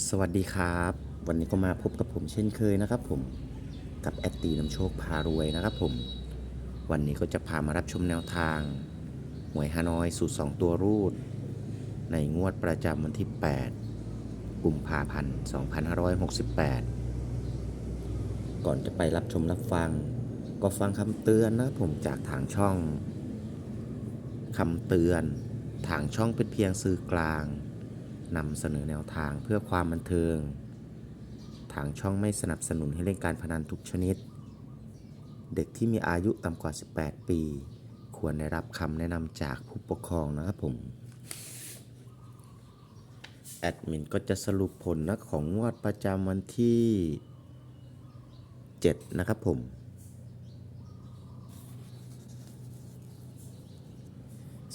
สวัสดีครับ วันนี้ก็มาพบกับผมเช่นเคยนะครับผมกับแอดตีน้ำโชคพารวยนะครับผม วันนี้ก็จะพามารับชมแนวทาง หวยฮานอยสูตร 2 ตัวรูด ในงวดประจำวันที่ 8 กุมภาพันธ์2568 ก่อนจะไปรับชมรับฟัง ก็ฟังคำเตือนนะครับผมจากทางช่องคำเตือน ทางช่องเป็นเพียงสื่อกลาง นำเสนอแนวทางเพื่อความบันเทิง ทางช่องไม่สนับสนุนให้เล่นการพนันทุกชนิด เด็กที่มีอายุต่ำกว่า 18 ปี ควรได้รับคำแนะนำจากผู้ปกครองนะครับผม แอดมินก็จะสรุปผลนะของงวดประจำวันที่ 7 นะครับผม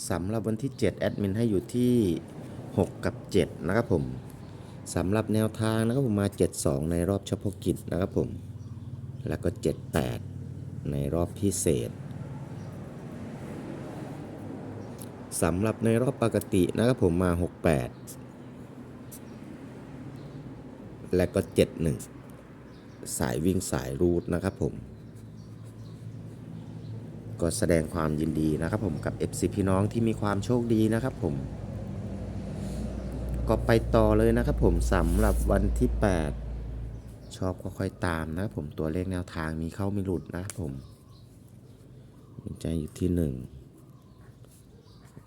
สำหรับวันที่ 7 แอดมินให้อยู่ที่ 6 กับ 7 นะครับผมสำหรับแนวทางนะครับผมมา 72 ในรอบเฉพาะกิจนะครับผม แล้วก็ 78 ในรอบพิเศษสำหรับในรอบปกตินะครับผมมา 68 และก็ 71 สายวิ่งสายรูทนะครับผม ก็แสดงความยินดีนะครับผมกับ FC พี่น้องที่มีความโชคดีนะครับผม ก็ไปต่อเลยนะครับผมสำหรับวันที่ 8 ชอบก็ค่อยตามนะครับผมตัวเลขแนวทางมีเข้ามีหลุดนะครับผมมีใจอยู่ที่ 1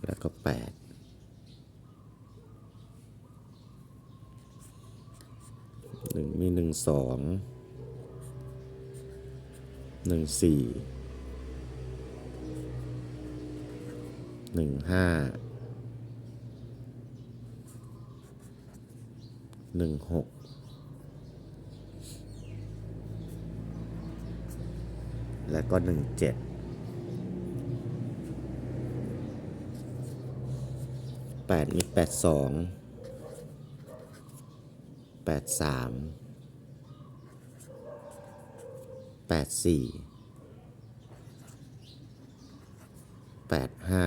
แล้วก็ 8หนึ่งมีหนึ่งสองหนึ่งสี่หนึ่งห้า หนึ่งหกและก็หนึ่งเจ็ดแปดมีแปดสองแปดสามแปดสี่แปดห้า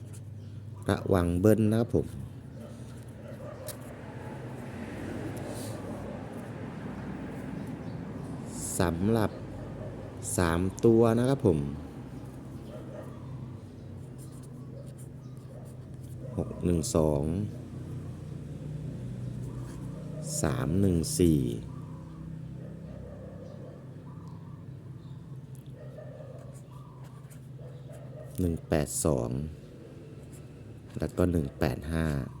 ระวังเบิ้ลนะครับผม สำหรับ 3 ตัวนะครับผม 6 1 2 3 1 4สอง แล้วก็ 185